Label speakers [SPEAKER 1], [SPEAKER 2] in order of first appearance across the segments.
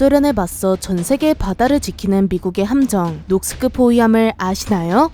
[SPEAKER 1] 소련에 맞서 전 세계 바다를 지키는 미국의 함정 녹스급 호위함을 아시나요?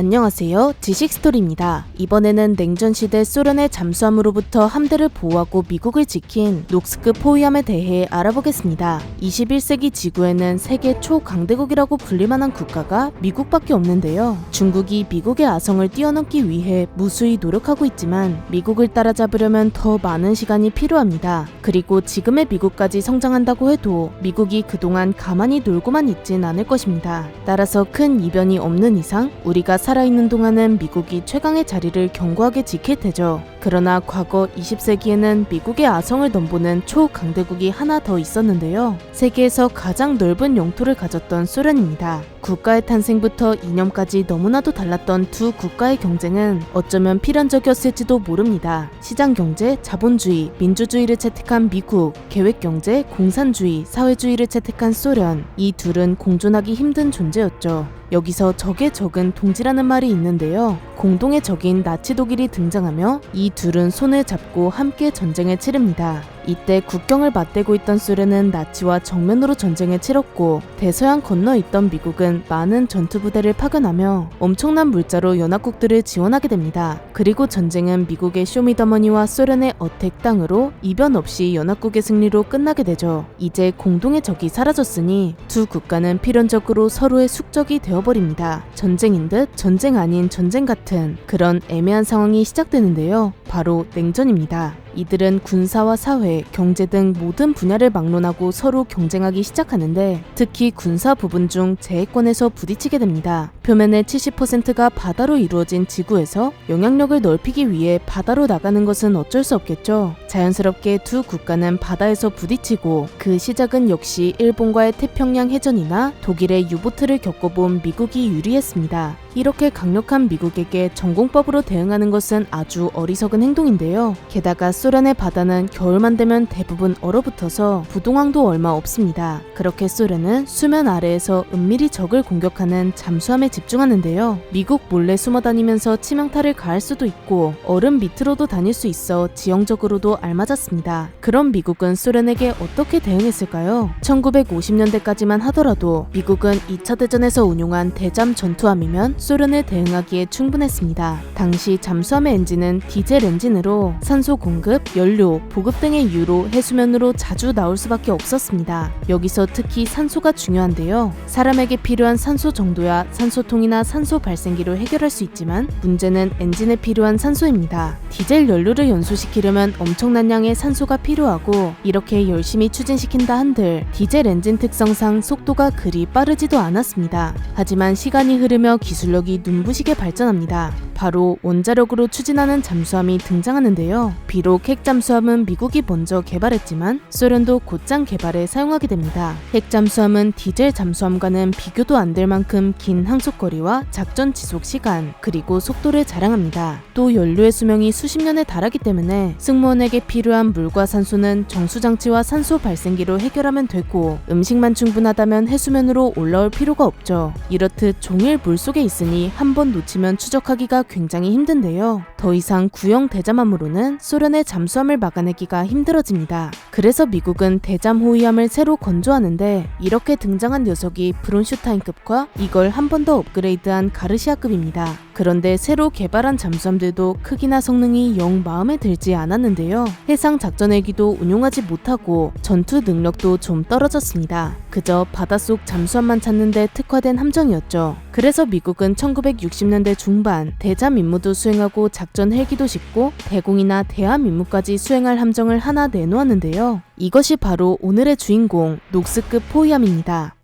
[SPEAKER 1] 안녕하세요. 지식스토리입니다. 이번에는 냉전시대 소련의 잠수함으로부터 함대를 보호하고 미국을 지킨 녹스급 호위함에 대해 알아보겠습니다. 21세기 지구에는 세계 초강대국이라고 불릴만한 국가가 미국밖에 없는데요. 중국이 미국의 아성을 뛰어넘기 위해 무수히 노력하고 있지만 미국을 따라잡으려면 더 많은 시간이 필요합니다. 그리고 지금의 미국까지 성장한다고 해도 미국이 그동안 가만히 놀고만 있진 않을 것입니다. 따라서 큰 이변이 없는 이상 우리가 살아있는 동안은 미국이 최강의 자리를 견고하게 지킬 테죠. 그러나 과거 20세기에는 미국의 아성을 넘보는 초강대국이 하나 더 있었는데요. 세계에서 가장 넓은 영토를 가졌던 소련입니다. 국가의 탄생부터 이념까지 너무나도 달랐던 두 국가의 경쟁은 어쩌면 필연적이었을지도 모릅니다. 시장 경제, 자본주의, 민주주의를 채택한 미국, 계획 경제, 공산주의, 사회주의를 채택한 소련. 이 둘은 공존하기 힘든 존재였죠. 여기서 적의 적은 동지라는 말이 있는데요. 공동의 적인 나치 독일이 등장하며 이 둘은 손을 잡고 함께 전쟁을 치릅니다. 이때 국경을 맞대고 있던 소련은 나치와 정면으로 전쟁을 치렀고 대서양 건너 있던 미국은 많은 전투 부대를 파견하며 엄청난 물자로 연합국들을 지원하게 됩니다. 그리고 전쟁은 미국의 쇼미더머니와 소련의 어택 땅으로 이변 없이 연합국의 승리로 끝나게 되죠. 이제 공동의 적이 사라졌으니 두 국가는 필연적으로 서로의 숙적이 되어버립니다. 전쟁인 듯 전쟁 아닌 전쟁 같은 그런 애매한 상황이 시작되는데요. 바로 냉전입니다. 이들은 군사와 사회, 경제 등 모든 분야를 막론하고 서로 경쟁하기 시작하는데 특히 군사 부분 중 제해권에서 부딪히게 됩니다. 표면의 70%가 바다로 이루어진 지구에서 영향력을 넓히기 위해 바다로 나가는 것은 어쩔 수 없겠죠. 자연스럽게 두 국가는 바다에서 부딪히고 그 시작은 역시 일본과의 태평양 해전이나 독일의 유보트를 겪어본 미국이 유리했습니다. 이렇게 강력한 미국에게 전공법으로 대응하는 것은 아주 어리석은 행동인데요. 게다가 소련의 바다는 겨울만 되면 대부분 얼어붙어서 부동항도 얼마 없습니다. 그렇게 소련은 수면 아래에서 은밀히 적을 공격하는 잠수함에 집중하는데요. 미국 몰래 숨어 다니면서 치명타를 가할 수도 있고 얼음 밑으로도 다닐 수 있어 지형적으로도 알맞았습니다. 그럼 미국은 소련에게 어떻게 대응했을까요? 1950년대까지만 하더라도 미국은 2차 대전에서 운용한 대잠 전투함이면 소련을 대응하기에 충분했습니다. 당시 잠수함의 엔진은 디젤 엔진으로 산소 공급, 연료, 보급 등의 이유로 해수면으로 자주 나올 수밖에 없었습니다. 여기서 특히 산소가 중요한데요. 사람에게 필요한 산소 정도야 산소통이나 산소 발생기로 해결할 수 있지만 문제는 엔진에 필요한 산소입니다. 디젤 연료를 연소시키려면 엄청난 양의 산소가 필요하고 이렇게 열심히 추진시킨다 한들 디젤 엔진 특성상 속도가 그리 빠르지도 않았습니다. 하지만 시간이 흐르며 기술 력이 눈부시게 발전합니다. 바로 원자력으로 추진하는 잠수함이 등장하는데요. 비록 핵 잠수함은 미국이 먼저 개발했지만 소련도 곧장 개발에 사용하게 됩니다. 핵 잠수함은 디젤 잠수함과는 비교도 안 될 만큼 긴 항속거리와 작전 지속 시간 그리고 속도를 자랑합니다. 또 연료의 수명이 수십 년에 달하기 때문에 승무원에게 필요한 물과 산소는 정수장치와 산소 발생기로 해결하면 되고 음식만 충분하다면 해수면으로 올라올 필요가 없죠. 이렇듯 종일 물 속에 있으니 한 번 놓치면 추적하기가 굉장히 힘든데요. 더 이상 구형 대잠함으로는 소련의 잠수함을 막아내기가 힘들어집니다. 그래서 미국은 대잠 호위함을 새로 건조하는데 이렇게 등장한 녀석이 브론슈타인급과 이걸 한 번 더 업그레이드한 가르시아급입니다. 그런데 새로 개발한 잠수함들도 크기나 성능이 영 마음에 들지 않았는데요. 해상 작전 헬기도 운용하지 못하고 전투 능력도 좀 떨어졌습니다. 그저 바닷속 잠수함만 찾는데 특화된 함정이었죠. 그래서 미국은 1960년대 중반 대잠 임무도 수행하고 작전 헬기도 짓고 대공이나 대함 임무까지 수행할 함정을 하나 내놓았는데요. 이것이 바로 오늘의 주인공 녹스급 포위함입니다.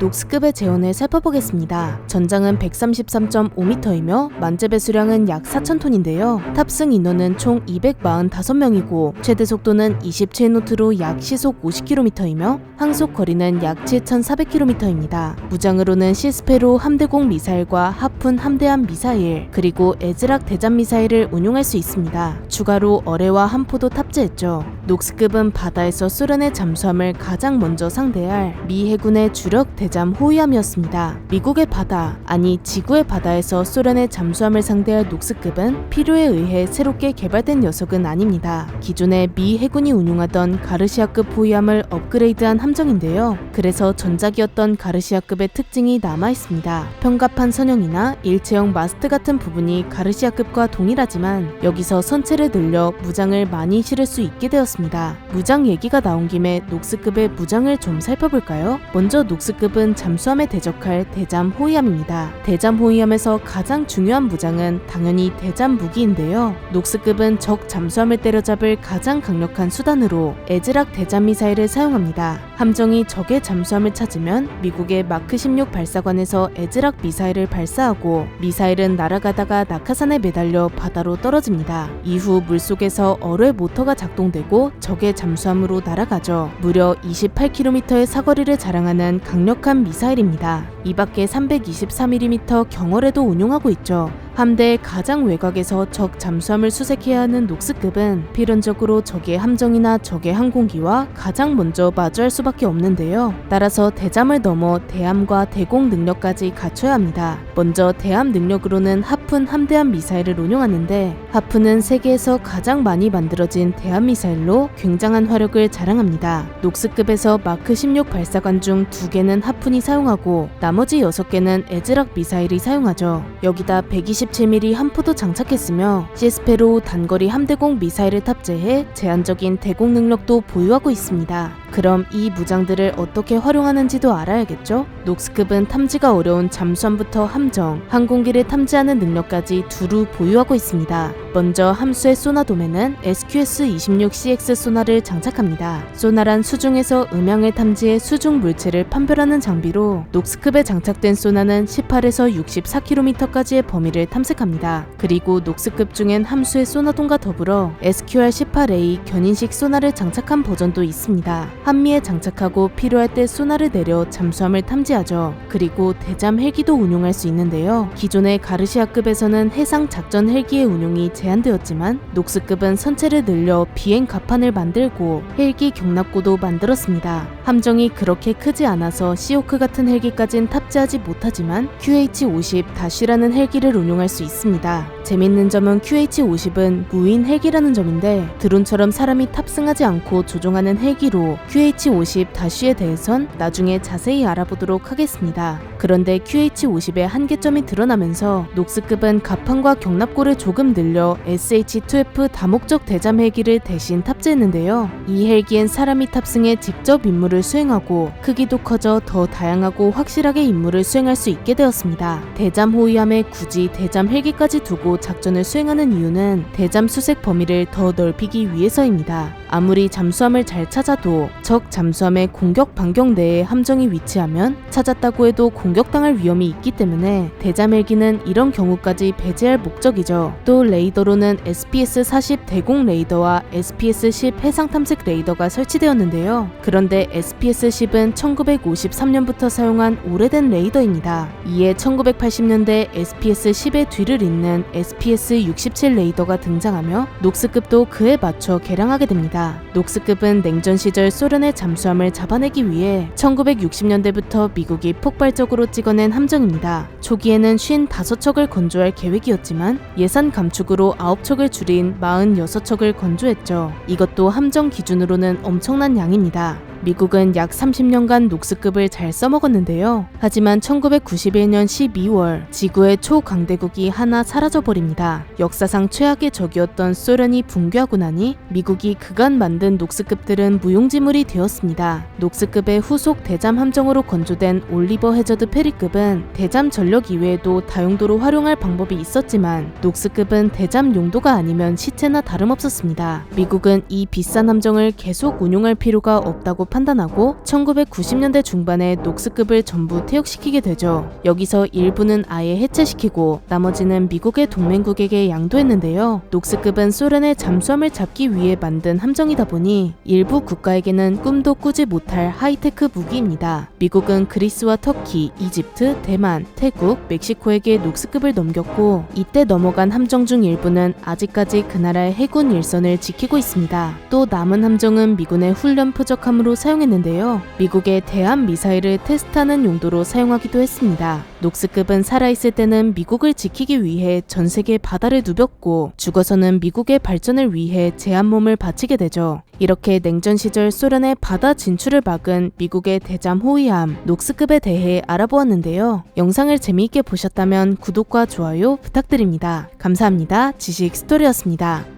[SPEAKER 1] 녹스급의 재원을 살펴보겠습니다. 전장은 133.5m이며 만재 배수량은 약 4,000톤인데요. 탑승 인원은 총 245명이고 최대 속도는 27노트로 약 시속 50km이며 항속 거리는 약 7,400km입니다. 무장으로는 시스페로 함대공 미사일과 하푼 함대함 미사일 그리고 에즈락 대잠 미사일을 운용할 수 있습니다. 추가로 어뢰와 함포도 탑재했죠. 녹스급은 바다에서 소련의 잠수함을 가장 먼저 상대할 미 해군의 주력 대잠 호위함이었습니다. 미국의 바다, 아니 지구의 바다에서 소련의 잠수함을 상대할 녹스급은 필요에 의해 새롭게 개발된 녀석은 아닙니다. 기존에 미 해군이 운용하던 가르시아급 호위함을 업그레이드한 함정인데요. 그래서 전작이었던 가르시아급의 특징이 남아 있습니다. 평갑한 선형이나 일체형 마스트 같은 부분이 가르시아급과 동일하지만 여기서 선체를 늘려 무장을 많이 실을 수 있게 되었습니다. 무장 얘기가 나온 김에 녹스급의 무장을 좀 살펴볼까요? 먼저 녹스급 은 잠수함에 대적할 대잠 호위함입니다. 대잠 호위함에서 가장 중요한 무장은 당연히 대잠 무기인데요. 녹스급은 적 잠수함을 때려잡을 가장 강력한 수단으로 에즈락 대잠 미사일을 사용합니다. 함정이 적의 잠수함을 찾으면 미국의 마크 16 발사관에서 에즈락 미사일을 발사하고 미사일은 날아가다가 낙하산에 매달려 바다로 떨어집니다. 이후 물속에서 어뢰 모터가 작동되고 적의 잠수함으로 날아가죠. 무려 28km의 사거리를 자랑하는 강력 한 미사일입니다. 이 밖에 323mm 경어뢰도 운용하고 있죠. 함대의 가장 외곽에서 적 잠수함을 수색해야 하는 녹스급은 필연적으로 적의 함정이나 적의 항공기와 가장 먼저 마주할 수밖에 없는데요. 따라서 대잠을 넘어 대함과 대공 능력까지 갖춰야 합니다. 먼저 대함 능력으로는 하푼 함대함 미사일을 운용하는데 하푼은 세계에서 가장 많이 만들어진 대함 미사일로 굉장한 화력을 자랑합니다. 녹스급에서 마크 16 발사관 중 두 개는 하푼이 사용하고 나머지 6개는 에즈락 미사일이 사용하죠. 여기다 127mm 함포도 장착했으며 시스페로 단거리 함대공 미사일을 탑재해 제한적인 대공 능력도 보유하고 있습니다. 그럼 이 무장들을 어떻게 활용하는지도 알아야겠죠? 녹스급은 탐지가 어려운 잠수함부터 함정, 항공기를 탐지하는 능력까지 두루 보유하고 있습니다. 먼저 함수의 소나돔에는 SQS-26CX 소나를 장착합니다. 소나란 수중에서 음향을 탐지해 수중 물체를 판별하는 장비로 녹스급에 장착된 소나는 18에서 64km까지의 범위를 탐색합니다. 그리고 녹스급 중엔 함수의 소나돔과 더불어 SQR-18A 견인식 소나를 장착한 버전도 있습니다. 한미에 장착하고 필요할 때 소나를 내려 잠수함을 탐지하죠. 그리고 대잠 헬기도 운용할 수 있는데요. 기존의 가르시아급에서는 해상 작전 헬기의 운용이 제 한되었지만 녹스급은 선체를 늘려 비행 갑판을 만들고 헬기 경납고도 만들었습니다. 함정이 그렇게 크지 않아서 시오크 같은 헬기까진 탑재하지 못하지만 QH-50-라는 헬기를 운용할 수 있습니다. 재밌는 점은 QH-50은 무인 헬기라는 점인데 드론처럼 사람이 탑승하지 않고 조종하는 헬기로 QH-50-에 대해선 나중에 자세히 알아보도록 하겠습니다. 그런데 QH-50의 한계점이 드러나면서 녹스급은 갑판과 경납고를 조금 늘려 SH-2F 다목적 대잠 헬기를 대신 탑재했는데요. 이 헬기엔 사람이 탑승해 직접 임무를 수행하고 크기도 커져 더 다양하고 확실하게 임무를 수행할 수 있게 되었습니다. 대잠 호위함에 굳이 대잠 헬기까지 두고 작전을 수행하는 이유는 대잠 수색 범위를 더 넓히기 위해서입니다. 아무리 잠수함을 잘 찾아도 적 잠수함의 공격 반경 내에 함정이 위치하면 찾았다고 해도 공격당할 위험이 있기 때문에 대잠 헬기는 이런 경우까지 배제할 목적이죠. 또 레이더로는 SPS-40 대공 레이더와 SPS-10 해상 탐색 레이더가 설치되었는데요. 그런데 SPS-10은 1953년부터 사용한 오래된 레이더입니다. 이에 1980년대 SPS-10의 뒤를 잇는 SPS-67 레이더가 등장하며 녹스급도 그에 맞춰 개량하게 됩니다. 녹스급은 냉전 시절 소련의 잠수함을 잡아내기 위해 1960년대부터 미국이 폭발적으로 찍어낸 함정입니다. 초기에는 55척을 건조할 계획이었지만 예산 감축으로 9척을 줄인 46척을 건조했죠. 이것도 함정 기준으로는 엄청난 양입니다. 미국은 약 30년간 녹스급을 잘 써먹었는데요. 하지만 1991년 12월 지구의 초강대국이 하나 사라져버립니다. 역사상 최악의 적이었던 소련이 붕괴하고 나니 미국이 그간 만든 녹스급들은 무용지물이 되었습니다. 녹스급의 후속 대잠 함정으로 건조된 올리버 해저드 페리급은 대잠 전력 이외에도 다용도로 활용할 방법이 있었지만 녹스급은 대잠 용도가 아니면 시체나 다름없었습니다. 미국은 이 비싼 함정을 계속 운용할 필요가 없다고 판단 하고 1990년대 중반에 녹스급을 전부 퇴역시키게 되죠. 여기서 일부는 아예 해체시키고 나머지는 미국의 동맹국에게 양도했는데요. 녹스급은 소련의 잠수함을 잡기 위해 만든 함정이다 보니 일부 국가에게는 꿈도 꾸지 못할 하이테크 무기입니다. 미국은 그리스와 터키, 이집트, 대만, 태국, 멕시코에게 녹스급을 넘겼고 이때 넘어간 함정 중 일부는 아직까지 그 나라의 해군 일선을 지키고 있습니다. 또 남은 함정은 미군의 훈련 표적함으로 사용했는데요. 미국의 대한 미사일을 테스트하는 용도로 사용하기도 했습니다. 녹스급은 살아있을 때는 미국을 지키기 위해 전 세계 바다를 누볐고 죽어서는 미국의 발전을 위해 제한몸을 바치게 되죠. 이렇게 냉전 시절 소련의 바다 진출을 막은 미국의 대잠 호위함 녹스급에 대해 알아보았는데요. 영상을 재미있게 보셨다면 구독과 좋아요 부탁드립니다. 감사합니다. 지식 스토리였습니다.